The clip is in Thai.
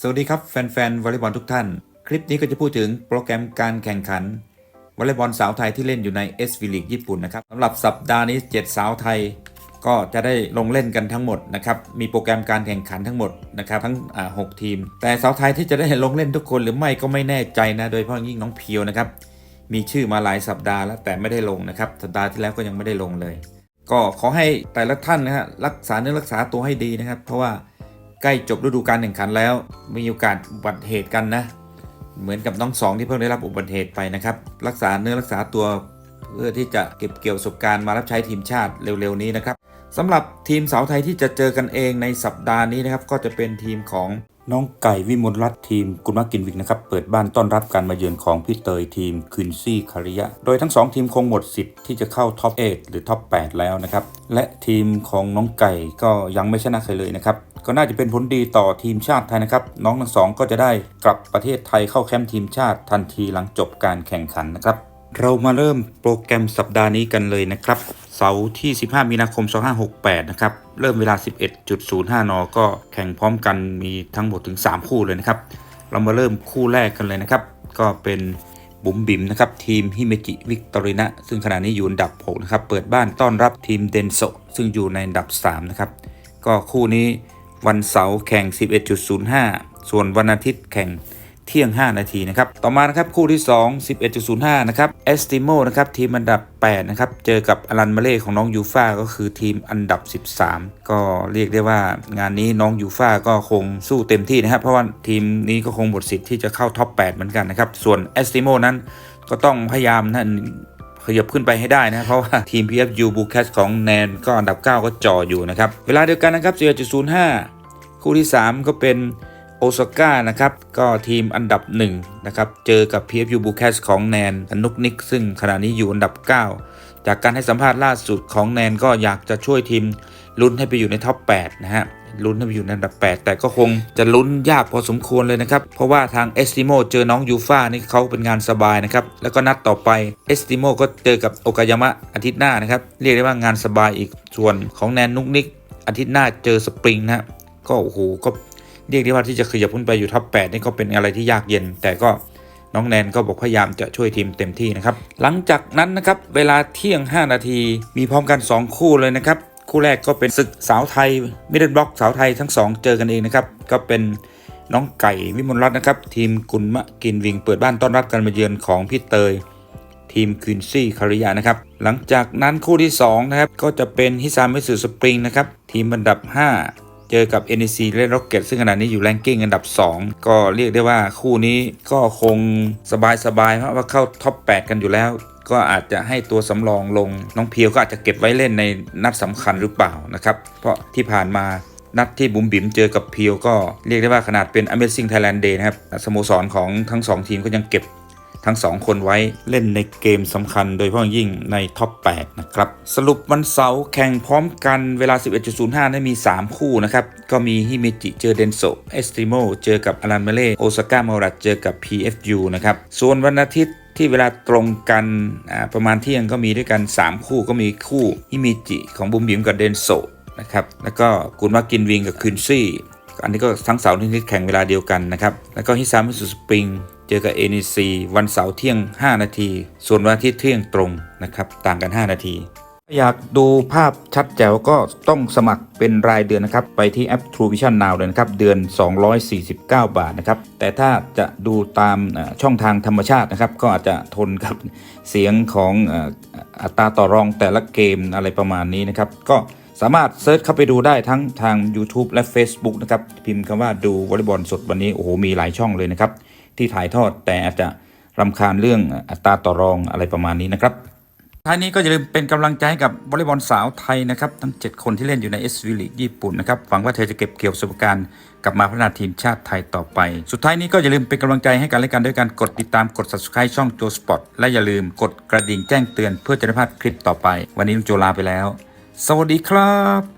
สวัสดีครับแฟนๆวอลเลย์บอลทุกท่าน คลิปนี้ก็จะพูดถึงโปรแกรมการแข่งขันวอลเลย์บอลสาวไทยที่เล่นอยู่ใน s v League ญี่ปุ่นนะครับสำหรับสัปดาห์นี้ 7 สาวไทย ก็จะได้ลงเล่นกันทั้งหมดนะครับมีโปรแกรมการแข่งขันทั้งหมดนะครับทั้งอ่าหกทีม แต่สาวไทยที่จะได้ลงเล่นทุกคนหรือไม่ก็ไม่แน่ใจนะโดยเฉพาะยิ่งน้องเพียวนะครับมีชื่อมาหลายสัปดาห์แล้วแต่ไม่ได้ลงนะครับสัปดาห์ที่แล้วก็ยังไม่ได้ลงเลย ก็ขอให้แต่ละท่านนะฮะรักษาเนื้อรักษาตัวให้ดีนะครับ เพราะว่า ใกล้จบฤดูการแข่งขันแล้ว มีโอกาสอุบัติเหตุกันนะ เหมือนกับน้องสองที่เพิ่งได้รับอุบัติเหตุไปนะครับ รักษาเนื้อรักษาตัวเพื่อที่จะเก็บเกี่ยวประสบการณ์มารับใช้ทีมชาติเร็วๆนี้นะครับสำหรับทีมสาวไทยที่จะเจอกันเองในสัปดาห์นี้นะครับ ก็จะเป็นทีมของ น้องไก่วิมลรัตทีมกุลมากินวิกนะครับ เปิดบ้านต้อนรับการมาเยือนของพี่เตยทีมคินซี่คาริยะ โดยทั้งสองทีมคงหมดสิทธิ์ที่จะเข้าท็อป 8 หรือท็อป 8 แล้วนะครับ และทีมของน้องไก่ก็ยังไม่ชนะใครเลยนะครับ ก็น่าจะเป็นผลดีต่อทีมชาติไทยนะครับ น้องทั้งสองก็จะได้กลับประเทศไทยเข้าแคมป์ทีมชาติทันทีหลังจบการแข่งขันนะครับ เรามาเริ่มโปรแกรมสัปดาห์นี้กันเลยนะครับ เสาร์ที่ 15 มีนาคม 2568 นะครับ เริ่มเวลา 11.05 น ก็แข่งพร้อมกันมีทั้งหมดถึง 3 คู่เลยนะครับ เรามาเริ่มคู่แรกกันเลยนะครับ ก็เป็นบุ๋มบิ๋มนะครับ ทีมฮิเมจิวิกตอรินะ ซึ่งขณะนี้อยู่อันดับ 6 นะครับ เปิดบ้านต้อนรับทีมเดนโซซึ่งอยู่ในอันดับ 3 นะครับ ก็คู่นี้วันเสาร์แข่ง 11.05 ส่วนวันอาทิตย์แข่ง เที่ยง 5 นาทีนะครับ ต่อมานะครับคู่ที่ 2 11.05 นะครับเอสติโมนะครับทีมอันดับ 8 นะครับ เจอกับอลันมาเล่ของน้องยูฟ่าก็คือทีมอันดับ 13 ก็เรียกได้ว่างานนี้น้องยูฟ่าก็คงสู้เต็มที่นะครับ เพราะว่าทีมนี้ก็คงหมดสิทธิ์ที่จะเข้าท็อป 8 เหมือนกันนะครับ ส่วนเอสติโมนั้นก็ต้องพยายามนะขยับขึ้นไปให้ได้นะ เพราะว่าทีม PFU b u c a s ของแนนก็อันดับ 9 ก็จ่ออยู่นะครับ เวลาเดียวกันนะครับ11.05 คู่ที่ 3 ก็เป็น โอซาก้านะครับก็ทีมอันดับ1นะครับเจอกับ PFU b u c a s ของแนนนุกนิก ซึ่งขณะนี้อยู่อันดับ 9 จากการให้สัมภาษณ์ล่าสุดของแนนก็อยากจะช่วยทีมลุ้นให้ไปอยู่ในท็อป 8 นะฮะลุ้นให้ไปอยู่ในอันดับ 8 แต่ก็คงจะลุ้นยากพอสมควรเลยนะครับ เพราะว่าทางเอสติโมเจอน้องยูฟ่านี่เขาเป็นงานสบายนะครับ แล้วก็นัดต่อไปเอสติโมก็เจอกับโอกายามะอาทิตย์หน้านะครับ เรียกได้ว่างานสบายอีกส่วนของแนนนุกนิกอาทิตย์หน้าเจอสปริงนะฮะก็โอ้โหก็ เรียกได้ว่าที่จะขยับขึ้นไปอยู่ท็อป8นี่ก็เป็นอะไรที่ยากเย็น แต่ก็น้องแนนก็บอกพยายามจะช่วยทีมเต็มที่นะครับ หลังจากนั้นนะครับเวลาเที่ยง 5 นาทีมีพร้อมกัน 2 คู่เลยนะครับ คู่แรกก็เป็นศึกสาวไทยมิดเดิลบล็อกสาวไทยทั้ง 2 เจอกันเองนะครับ ก็เป็นน้องไก่วิมลรัตน์นะครับ ทีมกุลมะกินวิงเปิดบ้านต้อนรับการมาเยือนของพี่เตย ทีมควินซี่คาริยานะครับ หลังจากนั้นคู่ที่2นะครับก็จะเป็นฮิซามิสึสปริงนะครับทีมอันดับ 5 เจอกับ NEC และ Rocket ซึ่งขณะนี้อยู่แรงกิ้งอันดับ 2 ก็เรียกได้ว่าคู่นี้ก็คงสบายๆเพราะว่าเข้าท็อป 8 กันอยู่แล้วก็อาจจะให้ตัวสำรองลง น้องเพียวก็อาจจะเก็บไว้เล่นในนัดสำคัญหรือเปล่านะครับ เพราะที่ผ่านมานัดที่บุ๋มบิ๋มเจอกับเพียวก็เรียกได้ว่าขนาดเป็น Amazing Thailand Day นะครับสโมสรของทั้งสองทีมก็ยังเก็บ ทั้ง 2 คนไว้เล่นในเกมสำคัญโดยเฉพาะยิ่งในท็อป 8 นะครับ สรุปวันเสาร์แข่งพร้อมกันเวลา 11.05ได้มี 3 คู่นะครับ ก็มีฮิเมจิเจอเดนโซเอสติโมเจอกับอลันเมเล่โอซาก้ามารัตเจอกับ PFU นะครับ ส่วนวันอาทิตย์ที่เวลาตรงกันประมาณเที่ยงก็มีด้วยกัน 3 คู่ก็มีคู่ฮิเมจิของบุมบิมกับเดนโซนะครับแล้วก็กุนมากินวิงกับคืนซี่อันนี้ก็ทั้งเสาร์ที่แข่งเวลาเดียวกันนะครับแล้วก็ฮิซามิสุสปริง เจอกับ NEC วันเสาร์เที่ยง 5 นาที ส่วนวันอาทิตย์เที่ยงตรงนะครับต่างกัน 5 นาที อยากดูภาพชัดแจ๋วก็ต้องสมัครเป็นรายเดือนนะครับ ไปที่แอป True Vision Now เลยนะครับ เดือน 249 บาทนะครับ แต่ถ้าจะดูตามช่องทางธรรมชาตินะครับ ก็อาจจะทนกับเสียงของอัตราต่อรองแต่ละเกมอะไรประมาณนี้นะครับ ก็สามารถเซิร์ชเข้าไปดูได้ทั้งทาง YouTube และ Facebook นะครับ พิมพ์คำว่าดูวอลเลย์บอลสดวันนี้โอ้โหมีหลายช่องเลยนะครับ ที่ถ่ายทอด แต่อาจจะรำคาญเรื่องอัตราต่อรองอะไรประมาณนี้นะครับท้ายนี้ก็อย่าลืมเป็นกำลังใจกับวอลเลย์บอลสาวไทยนะครับ ทั้ง 7 คนที่เล่นอยู่ใน s v ลีกญี่ปุ่นนะครับหวังว่าเธอจะเก็บเกี่ยวประสบการณ์กลับมาพัฒนาทีมชาติไทยต่อไป สุดท้ายนี้ก็อย่าลืมเป็นกำลังใจให้กันและกันด้วยการกดติดตามกด subscribe ช่องโจสปอร์ตและอย่าลืมกดกระดิ่งแจ้งเตือนเพื่อจะได้พลาดคลิปต่อไป วันนี้ลุงโจลาไปแล้ว สวัสดีครับ